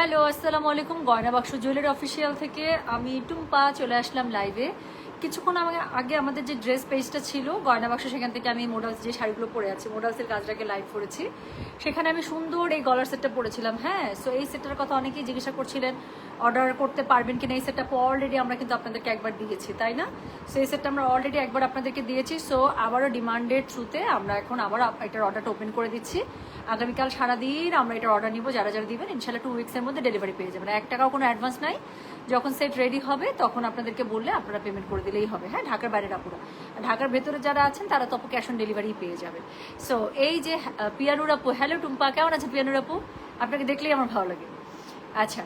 Hello, আসসালামু আলাইকুম। গয়না বাক্স জুয়েলারি অফিসিয়াল থেকে আমি টুম্পা চলে আসলাম লাইভে কিছুক্ষণ আমাকে আগে আমাদের যে ড্রেস পেজটা ছিল, গয়না বাক্স, সেখান থেকে আমি মোডালস যে শাড়িগুলো পরে আছি মোডালসের কাজটাকে লাইভ করেছি। সেখানে আমি সুন্দর এই গলার সেটটা পরেছিলাম হ্যাঁ? সো এই সেটটার কথা অনেকেই জিজ্ঞাসা করছিলেন অর্ডার করতে পারবেন কিনা? এই সেটটা অলরেডি আমরা কিন্তু আপনাদেরকে একবার দিয়েছি, তাই না? সো এই সেটটা আমরা অলরেডি একবার আপনাদেরকে দিয়েছি। সো আবারও ডিমান্ডের থ্রুতে আমরা এখন আবার এটার অর্ডারটা ওপেন করে দিচ্ছি। আগামীকাল সারাদিন আমরা এটা অর্ডার নিব, যারা যারা দিবেন ইনশাল্লাহ টু উইক্সের মধ্যে ডেলিভারি পেয়ে যাবেন। এক টাকাও কোনো অ্যাডভান্স নাই। যখন সেট রেডি হবে, তখন আপনাদেরকে বললে আপনারা পেমেন্ট করে দিলেই হবে। হ্যাঁ ঢাকার বাইরের আপুরা। ঢাকার ভেতরে যারা আছেন, তারা তো ক্যাশ অন ডেলিভারি পেয়ে যাবেন। সো এই যে পিয়ানুর আপু হ্যালো টুম্পা, কেমন আছে পিয়ানুর আপু? আপনাকে দেখলেই আমার ভালো লাগে। আচ্ছা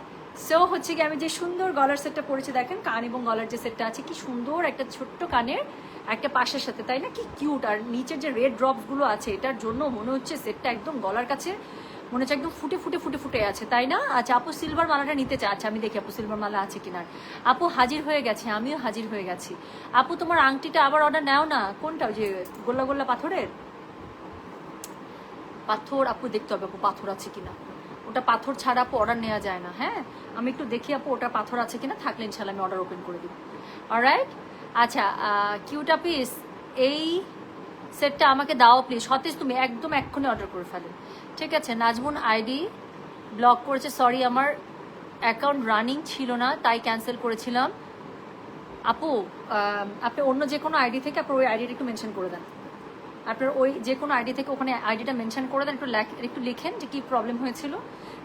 সো হচ্ছে কি আমি যে সুন্দর গলার সেটটা পরেছি, দেখেন কান এবং গলার যে সেটটা আছে, কি সুন্দর একটা ছোট্ট কানের একটা পাশের সাথে, তাই না? কি কিউট আর নিচের যে রেড ড্রপসগুলো আছে, এটার জন্য মনে হচ্ছে সেটটা একদম গলার কাছে মনে হচ্ছে একদম ফুটে ফুটে ফুটে ফুটে আছে, তাই না? আচ্ছা আপু সিলভার মালাটা নিতে চাই আচ্ছা আমি দেখি আপু সিলভার মালা আছে কিনা। আপু হাজির হয়ে গেছে, আমিও হাজির হয়ে গেছি। আপু, তোমার আংটিটা আবার অর্ডার নাও না? কোনটা? ওই যে গোল্লা গোল্লা পাথরের? পাথর, আপু দেখতে হবে আপু পাথর আছে কিনা। ওটা পাথর ছাড়া আপু অর্ডার নেওয়া যায় না হ্যাঁ? আমি একটু দেখি আপু ওটা পাথর আছে কিনা, থাকলে ইনশাল্লাহ আমি অর্ডার ওপেন করে দিব। অলরাইট আচ্ছা কিউটা পিস এই সেটটা আমাকে দাও প্লিজ সতেজ তুমি একদম এক্ষুনি অর্ডার করে ফেলো। ঠিক আছে, নাজমুন আইডি ব্লক করেছে। সরি আমার অ্যাকাউন্ট রানিং ছিল না, তাই ক্যান্সেল করেছিলাম। আপু আপনি অন্য যে কোনো আইডি থেকে আপনার ওই আইডিটা একটু মেনশন করে দেন। আপনার ওই যে কোনো আইডি থেকে ওখানে আইডিটা মেনশন করে দেন, একটু একটু লিখেন যে কি প্রবলেম হয়েছিল।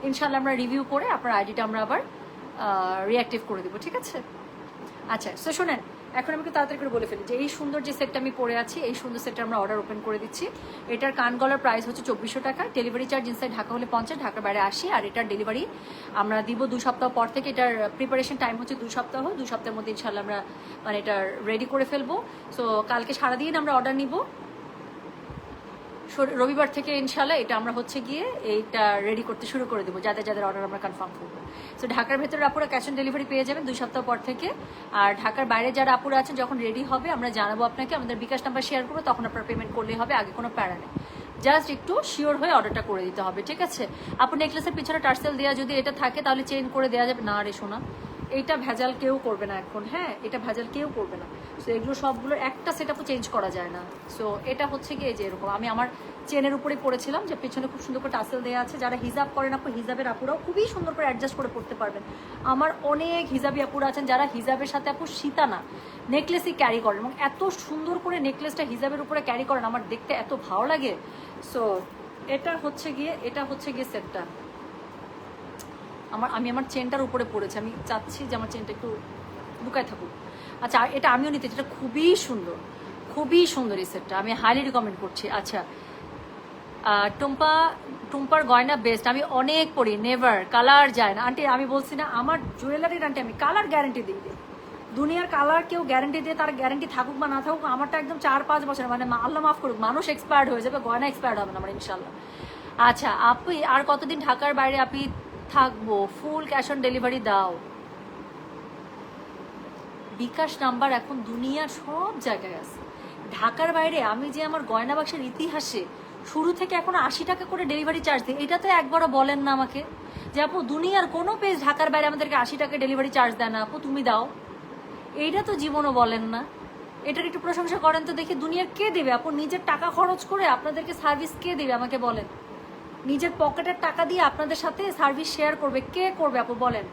ইনশাল্লাহ আমরা রিভিউ করে আপনার আইডিটা আমরা আবার রিঅ্যাক্টিভ করে দেবো, ঠিক আছে? আচ্ছা সো শোনেন, এখন আমি তাড়াতাড়ি করে বলে ফেলি যে এই সুন্দর যে সেটটা আমি পরে আছি, এই সুন্দর সেটটা আমরা অর্ডার ওপেন করে দিচ্ছি। এটার কান গলার প্রাইস হচ্ছে চব্বিশশো টাকা ডেলিভারি চার্জ ইনসাইড ঢাকা হলে পঞ্চাশ, ঢাকার বাইরে আসি আর এটার ডেলিভারি আমরা দিব দু সপ্তাহ পর থেকে, এটার প্রিপারেশন টাইম হচ্ছে দু সপ্তাহ, দু সপ্তাহের মধ্যে ইনশাল্লাহ আমরা মানে এটা রেডি করে ফেলব। সো কালকে সারাদিন আমরা অর্ডার নিব রবিবার থেকে ইনশাল্লাহ এটা আমরা হচ্ছে গিয়ে এইটা রেডি করতে শুরু করে দেবো, যাদের যাদের অর্ডার আমরা কনফার্ম করব। সো ঢাকার ভেতরে আপুরা ক্যাশ অন ডেলিভারি পেয়ে যাবেন দুই সপ্তাহ পর থেকে। আর ঢাকার বাইরে যারা আপুরা আছেন, যখন রেডি হবে, আমরা জানাব আপনাকে, আমাদের বিকাশ নাম্বার শেয়ার করব, তখন আপনার পেমেন্ট করলেই হবে, আগে কোনো প্যারা নেই। জাস্ট একটু শিওর হয়ে অর্ডারটা করে দিতে হবে, ঠিক আছে? আপু নেকলেসের পিছনে টার্সেল দেওয়া যদি এটা থাকে, তাহলে চেঞ্জ করে দেওয়া যাবে। না রে শোনা এইটা ভেজাল কেউ করবে না এখন হ্যাঁ এটা ভেজাল কেউ করবে না। সো এগুলো সবগুলো, একটা সেট সেটআপও চেঞ্জ করা যায় না। সো এটা হচ্ছে গিয়ে যে এরকম, আমি আমার চেনের উপরে পড়েছিলাম, যে পেছনে খুব সুন্দর করে টাসেল দেওয়া আছে। যারা হিজাব করেন আপু হিজাবের আপুরাও খুবই সুন্দর করে অ্যাডজাস্ট করে পড়তে পারবেন। আমার অনেক হিজাবি আপুরা আছেন যারা হিজাবের সাথে আপু সীতা না নেকলেসই ক্যারি করেন এবং এত সুন্দর করে নেকলেসটা হিজাবের উপরে ক্যারি করেন, আমার দেখতে এত ভালো লাগে। সো এটা হচ্ছে গিয়ে, এটা হচ্ছে গিয়ে সেটটা আমার আমি আমার চেনটার উপরে পড়েছি। আমি চাচ্ছি যে আমার চেনটা একটু লুকায় থাকুক। আচ্ছা এটা আমিও নিতে এটা খুবই সুন্দর। খুবই সুন্দর এই সেটটা। আমি হাইলি রিকমেন্ড করছি। আচ্ছা টুম্পা, টুম্পার গয়না বেস্ট আমি অনেক পড়ি। নেভার কালার যায় না। আন্টি আমি বলছি না, আমার জুয়েলারির আন্টি আমি কালার গ্যারেন্টি দিই। দিই। দুনিয়ার কালার কেউ গ্যারেন্টি দিয়ে তার গ্যারেন্টি থাকুক বা না থাকুক, আমারটা একদম চার পাঁচ বছর। মানে আল্লাহ মাফ করুক, মানুষ এক্সপায়ার্ড হয়ে যাবে, গয়না এক্সপায়ার্ড হবে না আমার ইনশাল্লাহ আচ্ছা আপনি আর কতদিন ঢাকার বাইরে আপনি থাকব ফুল ক্যাশ অন ডেলিভারি দাও। বিকাশ নাম্বার এখন দুনিয়ার সব জায়গায় আছে। ঢাকার বাইরে আমি যে আমার গয়না বাক্সের ইতিহাসে শুরু থেকে এখন আশি টাকা করে ডেলিভারি চার্জ দিই, এটা তো একবারও বলেন না আমাকে। যে আপু, দুনিয়ার কোনো পেজ ঢাকার বাইরে আমাদেরকে আশি টাকা ডেলিভারি চার্জ দেয় না, আপু, তুমি দাও। এইটা তো জীবনও বলেন না। এটার একটু প্রশংসা করেন তো দেখি দুনিয়ার কে দেবে? আপু, নিজের টাকা খরচ করে আপনাদেরকে সার্ভিস কে দেবে আমাকে বলেন। নিজের পকেটের টাকা দিয়ে আপনাদের সাথে সার্ভিস শেয়ার করবে। কে করবে আপু, বলেন।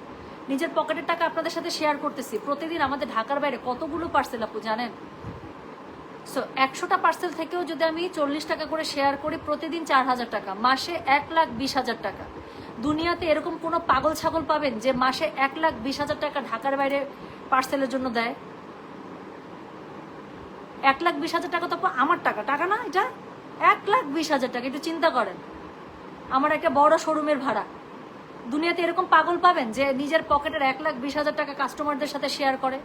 নিজের পকেটের টাকা আপনাদের সাথে শেয়ার করতেছি। প্রতিদিন আমাদের ঢাকার বাইরে কতগুলো পার্সেল আপু, জানেন? সো একশোটা পার্সেল থেকেও যদি আমি চল্লিশ টাকা করে শেয়ার করি, প্রতিদিন চার হাজার টাকা। মাসে এক লাখ বিশ হাজার টাকা। দুনিয়াতে এরকম কোনো পাগল ছাগল পাবেন যে মাসে এক লাখ বিশ হাজার টাকা ঢাকার বাইরে পার্সেলের জন্য দেয়? এক লাখ বিশ হাজার টাকা তো আমার টাকা। টাকা না এটা? এক লাখ বিশ হাজার টাকা, একটু চিন্তা করেন। আমার একটা বড় শোরুমের ভাড়া। দুনিয়াতে এরকম পাগল পাবেন যে নিজের পকেটের এক লাখ বিশ হাজার টাকা কাস্টমারদের সাথে শেয়ার করে?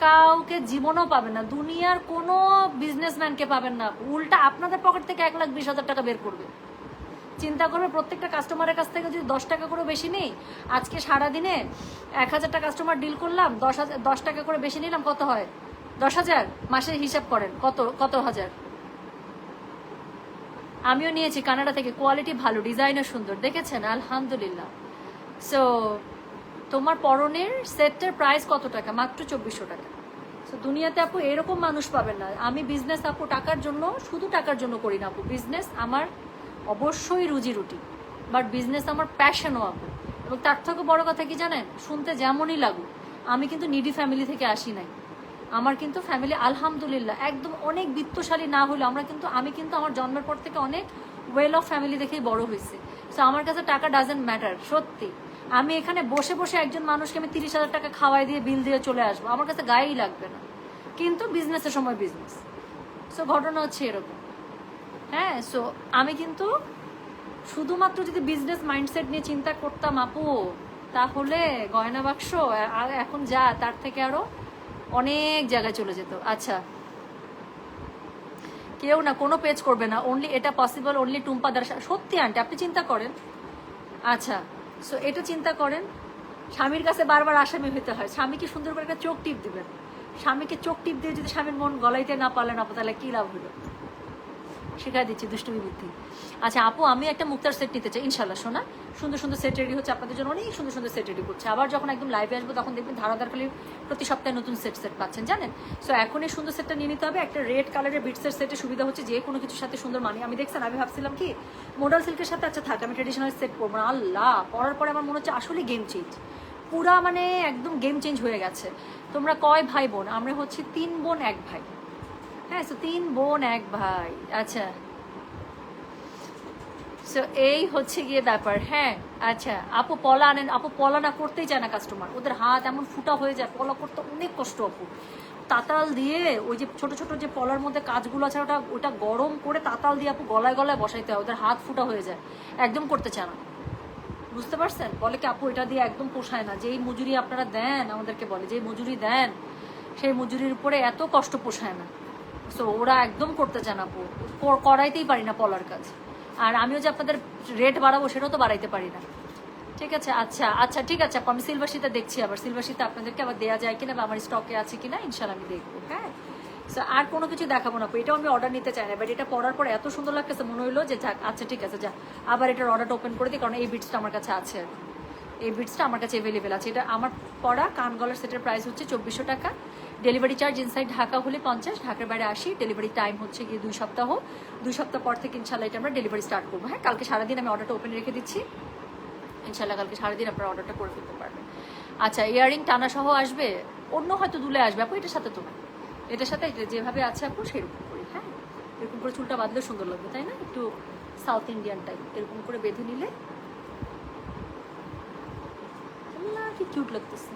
কাউকে জীবনও পাবেন না। দুনিয়ার কোনো বিজনেসম্যানকে পাবেন না। উল্টা আপনাদের পকেট থেকে এক লাখ বিশ হাজার টাকা বের করবে। চিন্তা করবে প্রত্যেকটা কাস্টমারের কাছ থেকে যদি দশ টাকা করে বেশি নেই, আজকে সারাদিনে এক হাজারটা কাস্টমার ডিল করলাম, দশ হাজার, দশ টাকা করে বেশি নিলাম, কত হয়? দশ হাজার? মাসের হিসাব করেন, কত কত হাজার? আমিও নিয়েছি কানাডা থেকে কোয়ালিটি ভালো, ডিজাইনও সুন্দর, দেখেছেন? আলহামদুলিল্লাহ। সো তোমার পরনের সেটটার প্রাইস কত টাকা? মাত্র চব্বিশশো টাকা। তো দুনিয়াতে আপু এরকম মানুষ পাবেন না। আমি বিজনেস আপু টাকার জন্য, শুধু টাকার জন্য করি না আপু। বিজনেস আমার অবশ্যই রুজি রুটি। বাট বিজনেস আমার প্যাশনও আপু। এবং তার থেকে বড় কথা কি জানেন? শুনতে যেমনই লাগুক, আমি কিন্তু নিডি ফ্যামিলি থেকে আসি নাই। আমার কিন্তু ফ্যামিলি আলহামদুলিল্লাহ, একদম অনেক বিত্তশালী না হলেও আমরা কিন্তু, আমি কিন্তু আমার জন্মের পর থেকে অনেক ওয়েল অফ ফ্যামিলি দেখেই বড় হয়েছে। সো আমার কাছে টাকা ডাজেন্ট ম্যাটার সত্যি। আমি এখানে বসে বসে একজন মানুষকে আমি তিরিশ হাজার টাকা খাওয়াই দিয়ে বিল দিয়ে চলে আসব, আমার কাছে গায়েই লাগবে না। কিন্তু বিজনেসের সময় বিজনেস সো ঘটনা হচ্ছে এরকম। হ্যাঁ সো আমি কিন্তু শুধুমাত্র যদি বিজনেস মাইন্ডসেট নিয়ে চিন্তা করতাম, আপু, তাহলে গয়না বাক্স এখন যা, তার থেকে আরও অনেক জায়গায় চলে যেত। আচ্ছা। কেউ না, কোনো পেজ করবে না। অনলি এটা পসিবল অনলি টুম্পা দ্বারা সত্যি আনটি আপনি চিন্তা করেন। আচ্ছা সো এটা চিন্তা করেন, স্বামীর কাছে বারবার আসামি হতে হয়। স্বামীকে সুন্দর করে একটা চোখ টিপ দিবেন। স্বামীকে চোখ টিপ দিয়ে যদি স্বামীর মন গলাইতে না পারলেন আপনার তাহলে কী লাভ হলো? শেখাই দিচ্ছি, দুষ্টুমি বুদ্ধি আচ্ছা আপু, আমি একটা মুক্তার সেট নিতে চাই। ইনশাল্লাহ শোনা। সুন্দর সুন্দর সেট রেডি হচ্ছে, আপনাদের জন্য অনেক সুন্দর সুন্দর সেট রেডি করছে। আবার যখন একদম লাইভে আসব, তখন দেখবেন ধারাধার খালি প্রতি সপ্তাহে নতুন সেট সেট পাচ্ছেন, জানেন? সো এখন এই সুন্দর সেটটা নিয়ে নিতে হবে। একটা রেড কালারের বিটসের সেটের সুবিধা হচ্ছে, যে কোনো কিছুর সাথে সুন্দর মানি আমি দেখছেন, আমি ভাবছিলাম কি মোডাল সিল্কের সাথে আচ্ছা থাক, আমি ট্রেডিশনাল সেট পরবো না। আল্লাহ, পরার পরে আমার মনে হচ্ছে আসলে গেম চেঞ্জ পুরা মানে একদম গেম চেঞ্জ হয়ে গেছে। তোমরা কয় ভাই বোন? আমরা হচ্ছে তিন বোন, এক ভাই। হ্যাঁ তিন বোন, এক ভাই। আচ্ছা। এই হচ্ছে গিয়ে ব্যাপার। হ্যাঁ আচ্ছা। আপু পলা আনেন, আপু পলা না করতেই চায় না কাস্টমার ওদের হাত এমন ফুটা হয়ে যায়, পলা করতে অনেক কষ্ট আপু। তাতাল দিয়ে ওই যে ছোট ছোট যে পলার মধ্যে কাজগুলো আছে, ওটা ওটা গরম করে তাতাল দিয়ে আপু গলায় গলায় বসাইতে হয়। ওদের হাত ফুটা হয়ে যায়। একদম করতে চায় না। বুঝতে পারছেন? বলে কি, আপু, এটা দিয়ে একদম পোষায় না। যেই মজুরি আপনারা দেন, আমাদেরকে বলে, যেই মজুরি দেন, সেই মজুরির উপরে এত কষ্ট পোষায় না। সো ওরা একদম করতে আপু। করাইতেই পারি না পলার কাজ। আর আমিও যে আপনাদের রেট বাড়াবো সেটাও তো বাড়াইতে পারি না। ঠিক আছে? আচ্ছা আচ্ছা ঠিক আছে আমি সিলভাসিতে দেখছি আবার। সিলভাসিতে আপনাদেরকে আবার দেওয়া যায় কিনা বা আমার স্টকে আছে কিনা ইনশাল্লাহ আমি দেখব হ্যাঁ? So, আর কোনো কিছু দেখাবো না এটাও আমি অর্ডার নিতে চাই না বাট এটা পড়ার পর এত সুন্দর লাগতেছে মনে হইল যে যাক আচ্ছা ঠিক আছে যা। আবার এটার অর্ডারটা ওপেন করে দিই কারণ এই বিটসটা আমার কাছে আছে। আর। এই বিটসটা আমার কাছে অ্যাভেলেবেল আছে। এটা আমার পড়া কান গলার সেটের প্রাইস হচ্ছে চব্বিশশো টাকা। ডেলিভারি চার্জ ইনসাইড ঢাকা হলে পঞ্চাশ, ঢাকার বাইরে আসি ডেলিভারি টাইম হচ্ছে গিয়ে দুই সপ্তাহ। দুই সপ্তাহ পর থেকে ইনশাল্লাহ এটা আমরা ডেলিভারি স্টার্ট করব। হ্যাঁ কালকে সারাদিন আমি অর্ডারটা ওপেন রেখে দিচ্ছি। ইনশাল্লাহ কালকে সারাদিন আপনারা অর্ডারটা করে ফেলতে পারবেন। আচ্ছা ইয়ারিং টানা সহ আসবে? অন্য হয়তো দুলে আসবে। আপু, এটার সাথে তো। এটার সাথে যেভাবে আছে আপু, সেরকম করি হ্যাঁ। এরকম করে চুলটা বাঁধলে সুন্দর লাগবে, তাই না? একটু সাউথ ইন্ডিয়ান টাইপ এরকম করে বেঁধে নিলে আল্লাহ, কি কিউট লাগতেছে।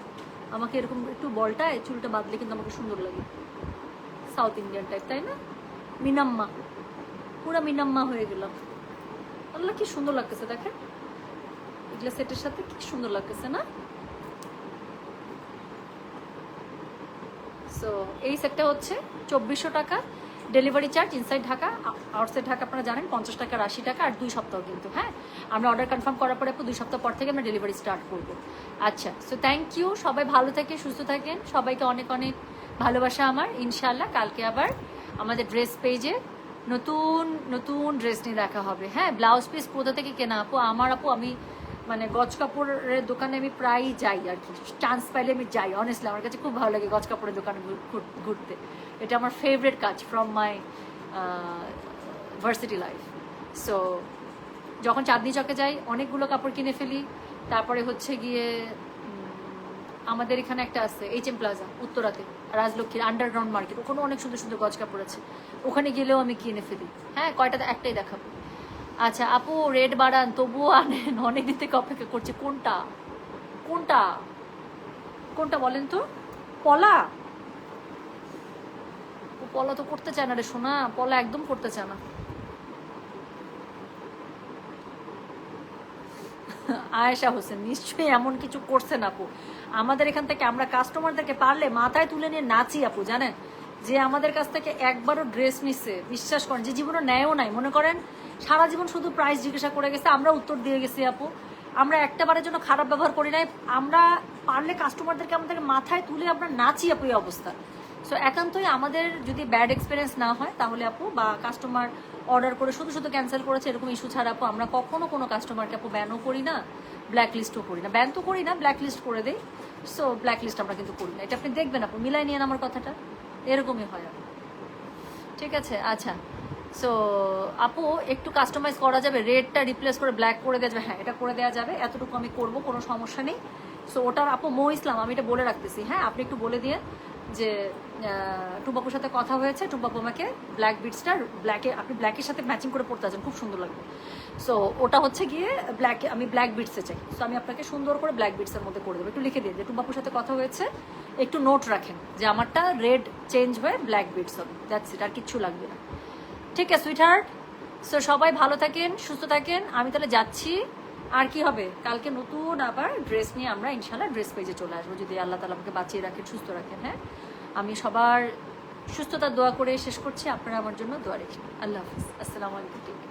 আমাকে এরকম একটু বলটায় চুলটা বাঁধলে কিন্তু আমাকে সুন্দর লাগে। সাউথ ইন্ডিয়ান টাইপ তাই না? মিনাম্মা। পুরা মিনাম্মা হয়ে গেলাম। আল্লাহ, কি সুন্দর লাগতেছে, দেখেন। এগুলো সেটের সাথে কি সুন্দর লাগতেছে, না? সো এই সেটটা হচ্ছে চব্বিশশো টাকা। Delivery charge inside Dhaka outside Dhaka আপনারা জানেন, পঞ্চাশ টাকা, আশি টাকা আর দুই সপ্তাহ কিন্তু হ্যাঁ? আমরা অর্ডার কনফার্ম করার পরে দুই সপ্তাহ পর থেকে আমরা ডেলিভারি স্টার্ট করব। আচ্ছা সো থ্যাংক ইউ সবাই ভালো থাকে সুস্থ থাকেন। সবাইকে অনেক অনেক ভালোবাসা আমার ইনশাল্লাহ কালকে আবার আমাদের ড্রেস পেজে নতুন নতুন ড্রেস নিয়ে দেখা হবে। হ্যাঁ ব্লাউজ পিস কোথা থেকে কেনা আপু? আমার আপু, আমি মানে গজ কাপড়ের দোকানে আমি প্রায়ই যাই আর কি। চান্স পাইলে আমি যাই অনেস্টলি আমার কাছে খুব ভালো লাগে গজ কাপড়ের দোকানে ঘুর- ঘুর- ঘুরতে। এটা আমার ফেভারিট কাজ from my varsity life so যখন চাঁদনি চকে যাই, অনেকগুলো কাপড় কিনে ফেলি। তারপরে হচ্ছে গিয়ে আমাদের এখানে একটা আছে এইচ এম প্লাজা উত্তরাতে, রাজলক্ষ্মীর আন্ডারগ্রাউন্ড মার্কেট ওখানে অনেক সুন্দর সুন্দর গজ কাপড় আছে। ওখানে গেলেও আমি কিনে ফেলি। হ্যাঁ কয়টা, একটাই দেখাবো। আচ্ছা আপু, রেড বাড়ান, তবুও আনেন অনেকদিন থেকে অপেক্ষা করছে। কোনটা? কোনটা? কোনটা বলেন তো? পলা? পলা তো করতে চায় না রে সোনা, পলা একদম করতে চায় না। আয়েশা হোসেন, নিশ্চয়ই এমন কিছু করছেন আপু। আমাদের এখান থেকে আমরা কাস্টমারদেরকে পারলে মাথায় তুলে নিয়ে নাচি আপু, জানেন? যে আমাদের কাছ থেকে একবারও ড্রেস নিচ্ছে বিশ্বাস করেন, যে জীবনে নেয়ও নাই, মনে করেন? সারা জীবন শুধু প্রাইস জিজ্ঞাসা করে গেছে, আমরা উত্তর দিয়ে গেছি আপু। আমরা একটা বারের জন্য খারাপ ব্যবহার করি নাই। আমরা পারলে কাস্টমারদেরকে আমাদের মাথায় তুলে আমরা নাচি আপু এই অবস্থা। সো একান্তই আমাদের যদি ব্যাড এক্সপিরিয়েন্স না হয়, তাহলে আপু বা কাস্টমার অর্ডার করে শুধু শুধু ক্যান্সেল করেছে, এরকম ইস্যু ছাড়া আপু আমরা কখনো কোনো কাস্টমারকে আপু ব্যানও করি না ব্ল্যাক লিস্টও করি না। ব্যান তো করি না ব্ল্যাক লিস্ট করে দেই। সো ব্ল্যাক লিস্ট আমরা কিন্তু করি না। এটা আপনি দেখবেন আপু, মিলাই নিয়ে আমার কথাটা। এরকমই হয় ঠিক আছে আচ্ছা। সো আপু, একটু কাস্টমাইজ করা যাবে। রেডটা রিপ্লেস করে ব্ল্যাক করে দেওয়া যাবে। হ্যাঁ এটা করে দেওয়া যাবে। এতটুকু আমি করব, কোনো সমস্যা নেই। সো ওটার আপু, মো ইসলাম, আমি এটা বলে রাখতেছি। হ্যাঁ আপনি একটু বলে দিয়ে যে টুম্বাপুর সাথে কথা হয়েছে। টুম্বাপু আমাকে ব্ল্যাক বিটসটা ব্ল্যাকে আপনি ব্ল্যাকের সাথে ম্যাচিং করে পড়তে আছেন খুব সুন্দর লাগবে। সো ওটা হচ্ছে গিয়ে ব্ল্যাকে আমি ব্ল্যাক বিটসে চাই। সো আমি আপনাকে সুন্দর করে ব্ল্যাক বিটসের মধ্যে করে দেবো। একটু লিখে দিন যে টুম্বাপুর সাথে কথা হয়েছে। একটু নোট রাখেন যে, আমারটা রেড চেঞ্জ হয়ে ব্ল্যাক বিটস হবে। দ্যাটস ইট আর কিচ্ছু লাগবে না। ঠিক আছে সুইট হার্ট সো সবাই ভালো থাকেন, সুস্থ থাকেন। আমি তাহলে যাচ্ছি। আর কি হবে? কালকে নতুন আবার ড্রেস নিয়ে আমরা ইনশাল্লাহ ড্রেস পেজে চলে আসব। যদি আল্লাহ তালা আমাকে বাঁচিয়ে রাখেন, সুস্থ রাখেন হ্যাঁ? আমি সবার সুস্থতা দোয়া করে শেষ করছি। আপনারা আমার জন্য দোয়া রেখে আল্লাহ হাফিজ। আসসালামু আলাইকুম